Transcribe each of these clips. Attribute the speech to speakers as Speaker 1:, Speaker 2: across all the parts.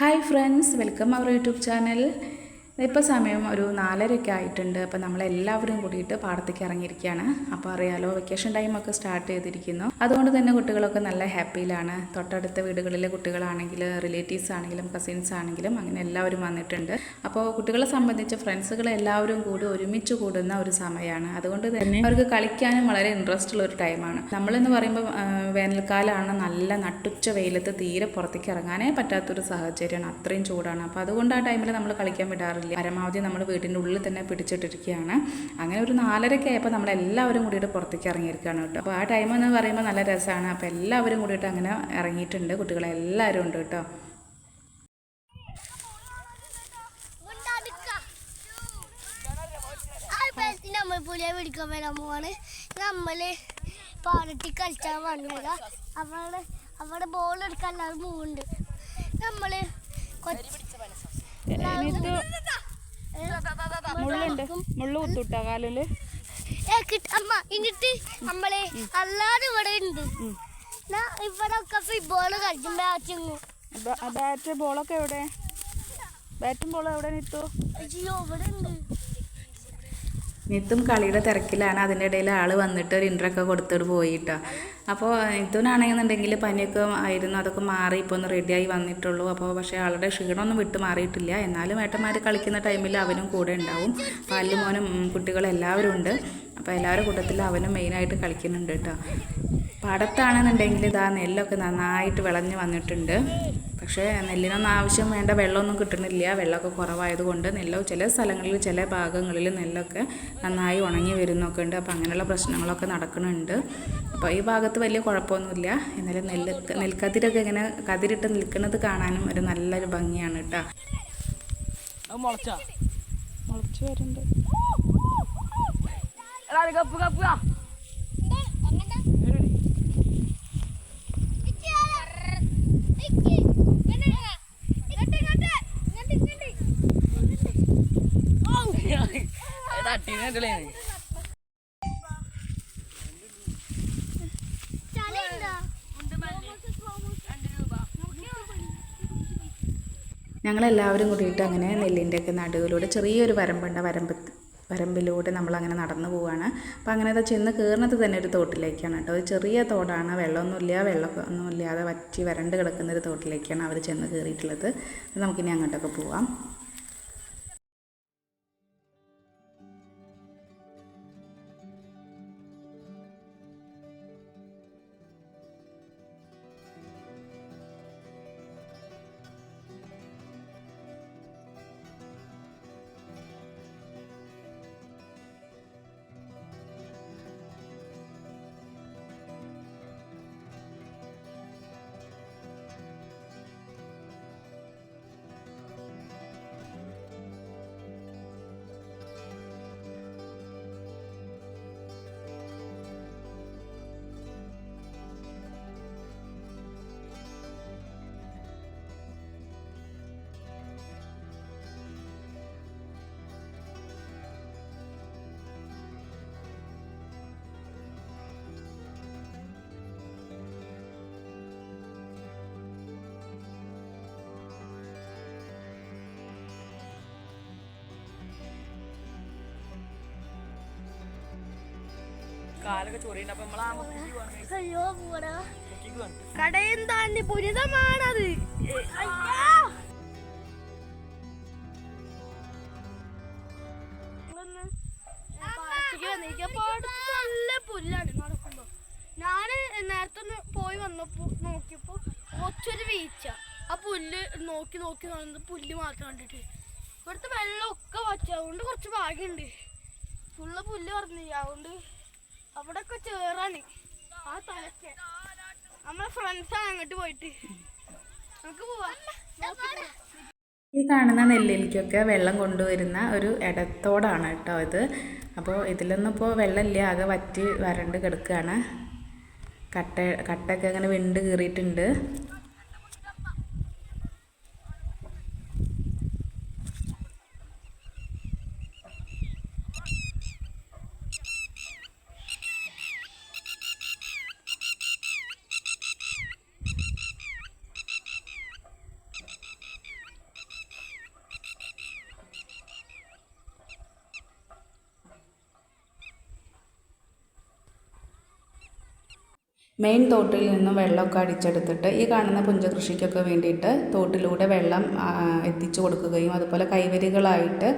Speaker 1: Hi friends welcome our YouTube channel ഇപ്പോൾ സമയം ഒരു നാലരയൊക്കെ ആയിട്ടുണ്ട്. അപ്പോൾ നമ്മളെല്ലാവരും കൂടിയിട്ട് പാടത്തേക്ക് ഇറങ്ങിയിരിക്കുകയാണ്. അപ്പോൾ അറിയാലോ വെക്കേഷൻ ടൈമൊക്കെ സ്റ്റാർട്ട് ചെയ്തിരിക്കുന്നു. അതുകൊണ്ട് തന്നെ കുട്ടികളൊക്കെ നല്ല ഹാപ്പിയിലാണ് തൊട്ടടുത്ത വീടുകളിലെ കുട്ടികളാണെങ്കിൽ റിലേറ്റീവ്സ് ആണെങ്കിലും കസിൻസ് ആണെങ്കിലും അങ്ങനെ എല്ലാവരും വന്നിട്ടുണ്ട്. അപ്പോൾ കുട്ടികളെ സംബന്ധിച്ച് ഫ്രണ്ട്സുകളെ എല്ലാവരും കൂടി ഒരുമിച്ച് കൂടുന്ന ഒരു സമയമാണ്. അതുകൊണ്ട് തന്നെ അവർക്ക് കളിക്കാനും വളരെ ഇൻട്രസ്റ്റ് ഉള്ള ഒരു ടൈമാണ് നമ്മളെന്ന് പറയുമ്പോൾ വേനൽക്കാലമാണ് നല്ല നട്ടുച്ച വെയിലത്ത് തീരെ പുറത്തേക്ക് ഇറങ്ങാനേ പറ്റാത്തൊരു സാഹചര്യമാണ്. അത്രയും ചൂടാണ്. അപ്പോൾ അതുകൊണ്ട് ആ ടൈമിൽ നമ്മൾ കളിക്കാൻ വിടാറില്ല. പരമാവധി നമ്മൾ വീട്ടിന്റെ ഉള്ളിൽ തന്നെ പിടിച്ചിട്ടിരിക്കുകയാണ്. അങ്ങനെ ഒരു നാലരയ്ക്ക് ആയപ്പോൾ നമ്മളെല്ലാവരും കൂടിയിട്ട് പുറത്തേക്ക് ഇറങ്ങിയിരിക്കുകയാണ് കേട്ടോ. അപ്പോൾ ആ ടൈം എന്ന് പറയുമ്പോൾ നല്ല രസമാണ് അപ്പോൾ എല്ലാവരും കൂടിയിട്ട് അങ്ങനെ ഇറങ്ങിയിട്ടുണ്ട്. കുട്ടികളെല്ലാവരും ഉണ്ട് കേട്ടോ.
Speaker 2: നമ്മൾ പുലിയെ പിടിക്കാൻ വരാൻ പോവാണ് നമ്മൾ പാടത്തി കളിച്ചാൽ വന്നില്ല അവിടെ അവിടെ ബോൾ എടുക്കാൻ എല്ലാവരും പോകുന്നുണ്ട് നമ്മൾ
Speaker 1: മുള്ളുണ്ട്. മുള്ളു കുത്തുട്ടാ കാലിൽ?
Speaker 2: അമ്മ എന്നിട്ട് നമ്മളെ അല്ലാതെ ഇവിടെ ഉണ്ട്. ഫുട്ബോൾ ബാറ്റിങ്ങും
Speaker 1: ബാറ്റ് ബോളൊക്കെ എവിടെ? ബാറ്റും ബോളും എവിടെ നിത്തു?
Speaker 2: അയ്യോ ഇവിടെ ഉണ്ട്.
Speaker 1: നിത്തും കളിയുടെ തിരക്കിലാണ്. അതിന്റെ ഇടയിൽ ആൾ വന്നിട്ട് ഒരു ഇൻട്രൊക്കെ കൊടുത്തിട്ട് പോയിട്ടോ. അപ്പോൾ നിത്തുനാണെന്നുണ്ടെങ്കിൽ പനിയൊക്കെ ആയിരുന്നു. അതൊക്കെ മാറി ഇപ്പോൾ ഒന്ന് റെഡിയായി വന്നിട്ടുള്ളൂ. അപ്പോൾ പക്ഷേ ആളുടെ ക്ഷീണമൊന്നും വിട്ട് മാറിയിട്ടില്ല. എന്നാലും ഏട്ടന്മാർ കളിക്കുന്ന ടൈമിൽ അവനും കൂടെ ഉണ്ടാവും. പാലും മോനും കുട്ടികളെല്ലാവരും ഉണ്ട്. അപ്പോൾ എല്ലാവരുടെ കൂട്ടത്തിൽ അവനും മെയിനായിട്ട് കളിക്കുന്നുണ്ട് കേട്ടോ. പാടത്താണെന്നുണ്ടെങ്കിൽ ഇതാ നെല്ലൊക്കെ നന്നായിട്ട് വിളഞ്ഞ് വന്നിട്ടുണ്ട്. പക്ഷേ നെല്ലിനൊന്നും ആവശ്യം വേണ്ട വെള്ളമൊന്നും കിട്ടുന്നില്ല. വെള്ളമൊക്കെ കുറവായതുകൊണ്ട് നെല്ല് ചില സ്ഥലങ്ങളിൽ ചില ഭാഗങ്ങളിൽ നെല്ലൊക്കെ നന്നായി ഉണങ്ങി വരുന്നൊക്കെ ഉണ്ട്. അപ്പോൾ അങ്ങനെയുള്ള പ്രശ്നങ്ങളൊക്കെ നടക്കുന്നുണ്ട്. അപ്പോൾ ഈ ഭാഗത്ത് വലിയ കുഴപ്പമൊന്നുമില്ല. എന്നാലും നെല്ല് നെൽക്കതിരൊക്കെ ഇങ്ങനെ കതിരിട്ട് നിൽക്കുന്നത് കാണാനും ഒരു നല്ലൊരു ഭംഗിയാണ് കേട്ടോ.
Speaker 3: അത് മുളച്ചാ?
Speaker 1: മുളച്ച് വരുന്നുണ്ട്. ഞങ്ങളെല്ലാവരും കൂടിയിട്ട് അങ്ങനെ നെല്ലിന്റെയൊക്കെ നടുവിലൂടെ ചെറിയൊരു വരമ്പുണ്ട്. വരമ്പ് വരമ്പിലൂടെ നമ്മളങ്ങനെ നടന്നു പോവുകയാണ് അപ്പോൾ അങ്ങനെ അത് ചെന്ന് കയറുന്നത് തന്നെ ഒരു തോട്ടിലേക്കാണ് കേട്ടോ. ഒരു ചെറിയ തോടാണ്. വെള്ളമൊന്നുമില്ല വെള്ളമൊക്കെ ഒന്നുമില്ലാതെ വറ്റി വരണ്ട് കിടക്കുന്ന ഒരു തോട്ടിലേക്കാണ് അവർ ചെന്ന് കയറിയിട്ടുള്ളത് നമുക്കിനി അങ്ങോട്ടൊക്കെ പോവാം.
Speaker 3: കാലൊക്കെ ചൊറിയുണ്ട് അപ്പൊ നമ്മളാ മുക്കിക്ക് പോവാണ്.
Speaker 2: അയ്യോ
Speaker 3: പോവാണ്.
Speaker 2: കടയും താണ്ടി പുരിതമാണത്? നല്ല പുല്ലാണ് നടക്കുമ്പോ. ഞാൻ നേരത്തെ ഒന്ന് പോയി വന്നപ്പോ നോക്കിയപ്പോ ഒച്ചൊരു വീഴ്ച. ആ പുല്ല് നോക്കി നോക്കി നടന്നത് പുല്ല് മാത്രം കണ്ടിട്ട്. ഇവിടുത്തെ വെള്ളമൊക്കെ വച്ചു അതുകൊണ്ട് കുറച്ച് ഭാഗ്യമുണ്ട് ഫുള്ള് പുല്ല് പറഞ്ഞു അതുകൊണ്ട് അവിടെ ഒക്കെ ചേറാണ് ആ തലക്ക് നമ്മളെ ഫ്രണ്ട്സാണ് അങ്ങോട്ട് പോയിട്ട്. നമുക്ക് പോവാം.
Speaker 1: ഈ കാണുന്ന നെല്ലിലേക്കൊക്കെ വെള്ളം കൊണ്ടുവരുന്ന ഒരു ഇടത്തോടാണ് കേട്ടോ ഇത്. അപ്പോൾ ഇതിലൊന്നും ഇപ്പോൾ വെള്ളമില്ല ആകെ വറ്റി വരണ്ട് കിടക്കുകയാണ്. കട്ട കട്ടൊക്കെ അങ്ങനെ വിണ്ട് കീറിയിട്ടുണ്ട്. മെയിൻ തോട്ടിൽ നിന്നും വെള്ളമൊക്കെ അടിച്ചെടുത്തിട്ട് ഈ കാണുന്ന പുഞ്ചകൃഷിക്കൊക്കെ വേണ്ടിയിട്ട് തോട്ടിലൂടെ വെള്ളം എത്തിച്ചു കൊടുക്കുകയും അതുപോലെ കൈവരികളായിട്ട്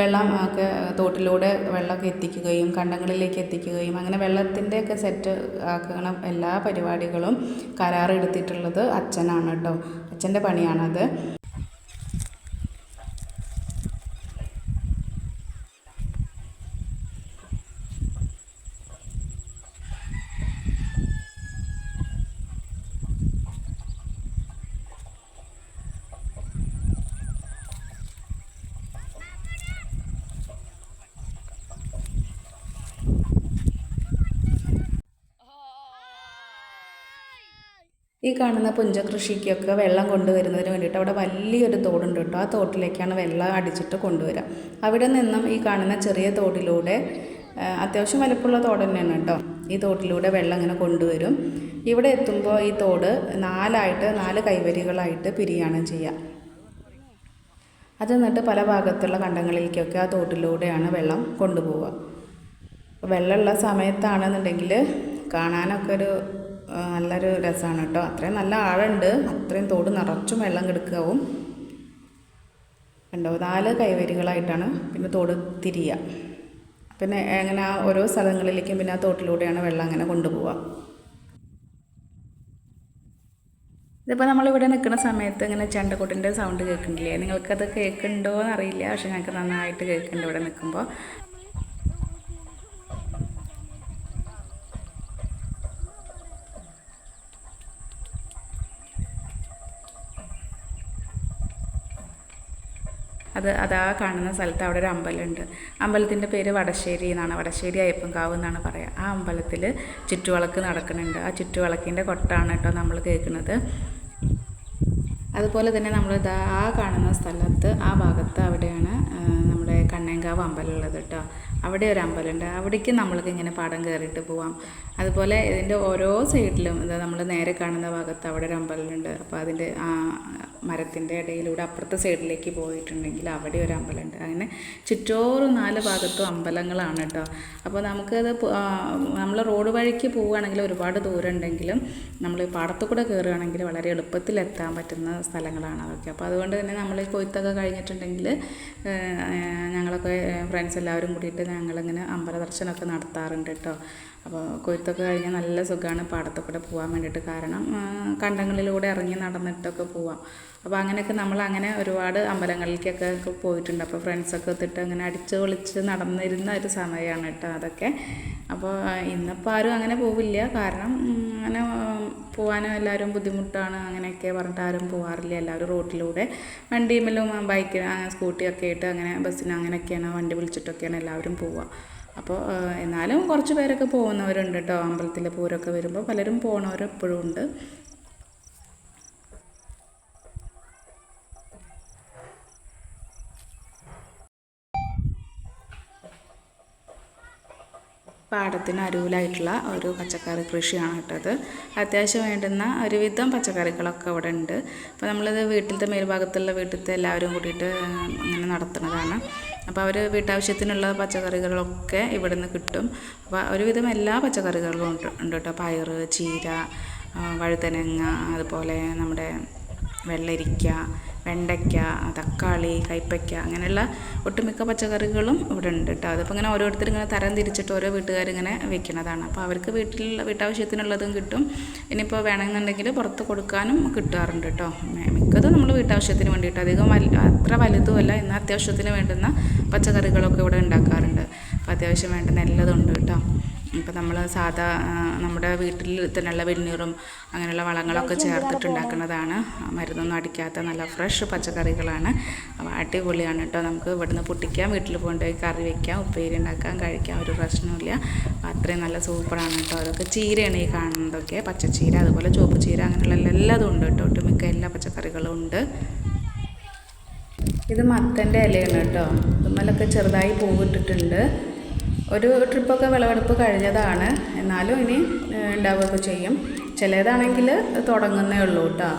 Speaker 1: വെള്ളം ഒക്കെ തോട്ടിലൂടെ വെള്ളമൊക്കെ എത്തിക്കുകയും കണ്ടങ്ങളിലേക്ക് എത്തിക്കുകയും അങ്ങനെ വെള്ളത്തിന്റെയൊക്കെ സെറ്റ് ആക്കണം എല്ലാ പരിപാടികളും കരാറെടുത്തിട്ടുള്ളത് അച്ഛനാണ് കേട്ടോ. അച്ഛന്റെ പണിയാണത്. ഈ കാണുന്ന പുഞ്ചകൃഷിക്കൊക്കെ വെള്ളം കൊണ്ടുവരുന്നതിന് വേണ്ടിയിട്ട് അവിടെ വലിയൊരു തോടുണ്ട് കേട്ടോ. ആ തോട്ടിലേക്കാണ് വെള്ളം അടിച്ചിട്ട് കൊണ്ടുവരിക അവിടെ നിന്നും ഈ കാണുന്ന ചെറിയ തോടിലൂടെ അത്യാവശ്യം വലിപ്പമുള്ള തോട് തന്നെയാണ് കേട്ടോ. ഈ തോട്ടിലൂടെ വെള്ളം ഇങ്ങനെ കൊണ്ടുവരും. ഇവിടെ എത്തുമ്പോൾ ഈ തോട് നാലായിട്ട് നാല് കൈവരികളായിട്ട് പിരിയാണ് ചെയ്യുക അത് എന്നിട്ട് പല ഭാഗത്തുള്ള കണ്ടങ്ങളിലേക്കൊക്കെ ആ തോട്ടിലൂടെയാണ് വെള്ളം കൊണ്ടുപോവുക. വെള്ളമുള്ള സമയത്താണെന്നുണ്ടെങ്കിൽ കാണാനൊക്കെ ഒരു നല്ലൊരു രസമാണ് കേട്ടോ. അത്രയും നല്ല ആഴമുണ്ട് അത്രയും തോട് നിറച്ചും വെള്ളം കിടക്കാവും. കണ്ടോ? നാല് കൈവരികളായിട്ടാണ് പിന്നെ തോട് തിരിയുക പിന്നെ അങ്ങനെ ആ ഓരോ സ്ഥലങ്ങളിലേക്കും പിന്നെ ആ തോട്ടിലൂടെയാണ് വെള്ളം അങ്ങനെ കൊണ്ടുപോവുക ഇതിപ്പോൾ നമ്മളിവിടെ നിൽക്കുന്ന സമയത്ത് ഇങ്ങനെ ചെണ്ടക്കൊട്ടിന്റെ സൗണ്ട് കേൾക്കുന്നില്ലേ നിങ്ങൾക്കത് കേൾക്കുന്നുണ്ടോ എന്നറിയില്ല പക്ഷെ ഞങ്ങൾക്ക് നന്നായിട്ട് കേൾക്കുന്നുണ്ട് ഇവിടെ നിൽക്കുമ്പോൾ അത് അതാ കാണുന്ന സ്ഥലത്ത് അവിടെ ഒരു അമ്പലമുണ്ട്. അമ്പലത്തിന്റെ പേര് വടശ്ശേരി എന്നാണ്. വടശ്ശേരി അയ്യപ്പൻകാവ് എന്നാണ് പറയുക ആ അമ്പലത്തിൽ ചുറ്റുവിളക്ക് നടക്കുന്നുണ്ട്. ആ ചുറ്റുവിളക്കിന്റെ കൊട്ടാണ് കേട്ടോ നമ്മൾ കേൾക്കുന്നത്. അതുപോലെ തന്നെ നമ്മൾ ഇതാ ആ കാണുന്ന സ്ഥലത്ത് ആ ഭാഗത്ത് അവിടെയാണ് നമ്മുടെ കണ്ണേങ്കാവ് അമ്പലം ഉള്ളത് കേട്ടോ. അവിടെ ഒരു അമ്പലമുണ്ട്. അവിടേക്ക് നമ്മൾക്ക് ഇങ്ങനെ പാടം കയറിയിട്ട് പോവാം. അതുപോലെ ഇതിന്റെ ഓരോ സൈഡിലും നമ്മൾ നേരെ കാണുന്ന ഭാഗത്ത് അവിടെ ഒരു അമ്പലമുണ്ട്. അപ്പോൾ അതിന്റെ ആ മരത്തിന്റെ ഇടയിലൂടെ അപ്പുറത്തെ സൈഡിലേക്ക് പോയിട്ടുണ്ടെങ്കിൽ അവിടെ ഒരു അമ്പലമുണ്ട്. അങ്ങനെ ചുറ്റോറും നാല് ഭാഗത്തും അമ്പലങ്ങളാണ് കേട്ടോ. അപ്പോൾ നമുക്കത് നമ്മൾ റോഡ് വഴിക്ക് പോവുകയാണെങ്കിൽ ഒരുപാട് ദൂരം ഉണ്ടെങ്കിലും നമ്മൾ പാടത്തു കൂടെ കയറുകയാണെങ്കിൽ വളരെ എളുപ്പത്തിൽ എത്താൻ പറ്റുന്ന സ്ഥലങ്ങളാണ് അതൊക്കെ. അപ്പോൾ അതുകൊണ്ട് തന്നെ നമ്മൾ കൊയ്ത്തൊക്കെ കഴിഞ്ഞിട്ടുണ്ടെങ്കിൽ ഞങ്ങളൊക്കെ ഫ്രണ്ട്സ് എല്ലാവരും കൂടിയിട്ട് ഞങ്ങളിങ്ങനെ അമ്പല ദർശനമൊക്കെ നടത്താറുണ്ട് കേട്ടോ. അപ്പോൾ കൊയ്ത്തൊക്കെ കഴിഞ്ഞാൽ നല്ല സുഖമാണ് പാടത്തൊക്കെ കൂടെ പോകാൻ വേണ്ടിയിട്ട്. കാരണം കണ്ടങ്ങളിലൂടെ ഇറങ്ങി നടന്നിട്ടൊക്കെ പോവാം. അപ്പോൾ അങ്ങനെയൊക്കെ നമ്മൾ അങ്ങനെ ഒരുപാട് അമ്പലങ്ങളിലേക്കൊക്കെ പോയിട്ടുണ്ട്. അപ്പോൾ ഫ്രണ്ട്സൊക്കെ ഒത്തിട്ട് അങ്ങനെ അടിച്ച് പൊളിച്ച് നടന്നിരുന്ന ഒരു സമയമാണ് കേട്ടോ അതൊക്കെ. അപ്പോൾ ഇന്നിപ്പോൾ ആരും അങ്ങനെ പോവില്ല. കാരണം അങ്ങനെ പോകാനും എല്ലാവരും ബുദ്ധിമുട്ടാണ്. അങ്ങനെയൊക്കെ പറഞ്ഞിട്ട് ആരും പോകാറില്ല എല്ലാവരും റോട്ടിലൂടെ വണ്ടിയിലും ബൈക്കിന് സ്കൂട്ടിയൊക്കെ ആയിട്ട് അങ്ങനെ ബസ്സിന് അങ്ങനെയൊക്കെയാണ് വണ്ടി വിളിച്ചിട്ടൊക്കെയാണ് എല്ലാവരും പോവുക. അപ്പോൾ എന്നാലും കുറച്ച് പേരൊക്കെ പോകുന്നവരുണ്ട് കേട്ടോ അമ്പലത്തിലെ പൂരമൊക്കെ വരുമ്പോൾ പലരും പോണവർ ഉണ്ട്. പാടത്തിന് അരുവിലായിട്ടുള്ള ഒരു പച്ചക്കറി കൃഷിയാണ് കേട്ടത് അത്യാവശ്യം വേണ്ടുന്ന ഒരുവിധം പച്ചക്കറികളൊക്കെ ഇവിടെ ഉണ്ട്. അപ്പോൾ നമ്മളിത് വീട്ടിലത്തെ മേൽഭാഗത്തുള്ള വീട്ടിലത്തെ എല്ലാവരും കൂടിയിട്ട് ഇങ്ങനെ നടത്തുന്നതാണ്. അപ്പോൾ അവർ വീട്ടാവശ്യത്തിനുള്ള പച്ചക്കറികളൊക്കെ ഇവിടെ നിന്ന് കിട്ടും. അപ്പോൾ ഒരുവിധം എല്ലാ പച്ചക്കറികളും ഉണ്ട് ഉണ്ട് കേട്ടോ. പയറ് ചീര വഴുതനങ്ങ അതുപോലെ നമ്മുടെ വെള്ളരിക്ക വെണ്ടയ്ക്ക തക്കാളി കൈപ്പയ്ക്ക അങ്ങനെയുള്ള ഒട്ടുമിക്ക പച്ചക്കറികളും ഇവിടെ ഉണ്ട് കേട്ടോ. അതിപ്പോൾ ഇങ്ങനെ ഓരോരുത്തർ ഇങ്ങനെ തരം തിരിച്ചിട്ട് ഓരോ വീട്ടുകാരിങ്ങനെ വെക്കുന്നതാണ് അപ്പോൾ അവർക്ക് വീട്ടിൽ വീട്ടാവശ്യത്തിനുള്ളതും കിട്ടും. ഇനിയിപ്പോൾ വേണമെന്നുണ്ടെങ്കിൽ പുറത്ത് കൊടുക്കാനും കിട്ടാറുണ്ട് കേട്ടോ. മിക്കതും നമ്മൾ വീട്ടാവശ്യത്തിന് വേണ്ടിയിട്ട്. അധികം അത്ര വലുതുമല്ല. എന്നാൽ അത്യാവശ്യത്തിന് വേണ്ടുന്ന പച്ചക്കറികളൊക്കെ ഇവിടെ ഉണ്ടാക്കാറുണ്ട്. അപ്പോൾ അത്യാവശ്യം വേണ്ടുന്ന എല്ലാതും ഉണ്ട് കേട്ടോ. ഇപ്പം നമ്മൾ സാധാ നമ്മുടെ വീട്ടിൽ തന്നെയുള്ള വെണ്ണീറും അങ്ങനെയുള്ള വളങ്ങളൊക്കെ ചേർത്തിട്ടുണ്ടാക്കുന്നതാണ് മരുന്നൊന്നും അടിക്കാത്ത നല്ല ഫ്രഷ് പച്ചക്കറികളാണ്. അപ്പോൾ അടിപൊളിയാണ് കേട്ടോ. നമുക്ക് ഇവിടുന്ന് പൊട്ടിക്കാം വീട്ടിൽ കൊണ്ടുപോയി കറി വയ്ക്കാം ഉപ്പേരി ഉണ്ടാക്കാം കഴിക്കാം ഒരു പ്രശ്നമില്ല അത്രയും നല്ല സൂപ്പറാണ് കേട്ടോ. അതൊക്കെ ചീരയാണ് ഈ കാണുന്നതൊക്കെ. പച്ചച്ചീര അതുപോലെ ചുവപ്പ് ചീര അങ്ങനെയുള്ള എല്ലാതും ഉണ്ട് കേട്ടോ. ഒട്ടുമിക്ക എല്ലാ പച്ചക്കറികളും ഉണ്ട്. ഇത് മത്തന്റെ ഇലയാണ് കേട്ടോ. ഇതുമ്മലൊക്കെ ചെറുതായി പൂവിട്ടിട്ടുണ്ട്. ഒരു ട്രിപ്പൊക്കെ വിളവെടുപ്പ് കഴിഞ്ഞതാണ്. എന്നാലും ഇനി ഉണ്ടാവുകയൊക്കെ ചെയ്യും. ചിലതാണെങ്കിൽ തുടങ്ങുന്നേ ഉള്ളൂ കേട്ടോ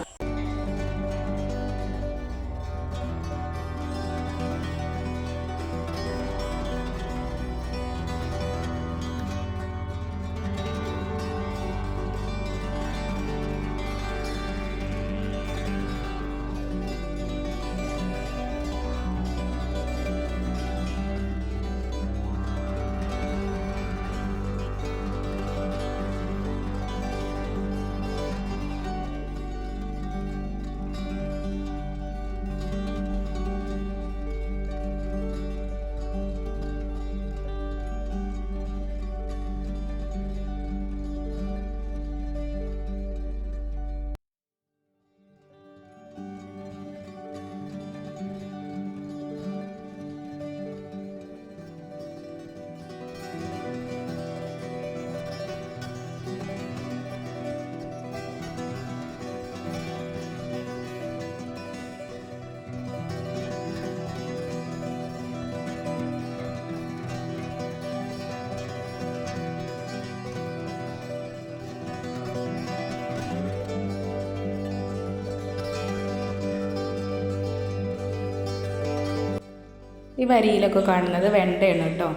Speaker 1: ഈ വരിയിലൊക്കെ കാണുന്നത് വെണ്ടയാണ് കേട്ടോ.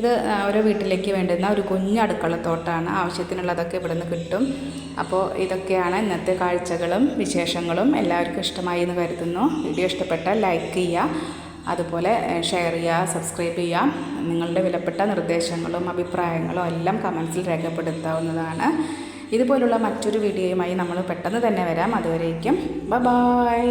Speaker 1: ഇത് ഓരോ വീട്ടിലേക്ക് വേണ്ടുന്ന ഒരു കുഞ്ഞ് അടുക്കളത്തോട്ടാണ് ആവശ്യത്തിനുള്ളതൊക്കെ ഇവിടെ നിന്ന് കിട്ടും. അപ്പോൾ ഇതൊക്കെയാണ് ഇന്നത്തെ കാഴ്ചകളും വിശേഷങ്ങളും. എല്ലാവർക്കും ഇഷ്ടമായി എന്ന് കരുതുന്നു. വീഡിയോ ഇഷ്ടപ്പെട്ടാൽ ലൈക്ക് ചെയ്യുക. അതുപോലെ ഷെയർ ചെയ്യുക സബ്സ്ക്രൈബ് ചെയ്യുക. നിങ്ങളുടെ വിലപ്പെട്ട നിർദ്ദേശങ്ങളും അഭിപ്രായങ്ങളും എല്ലാം കമൻസിൽ രേഖപ്പെടുത്താവുന്നതാണ്. ഇതുപോലുള്ള മറ്റൊരു വീഡിയോയുമായി നമ്മൾ പെട്ടെന്ന് തന്നെ വരാം. അതുവരേക്കും ബ ബായ്.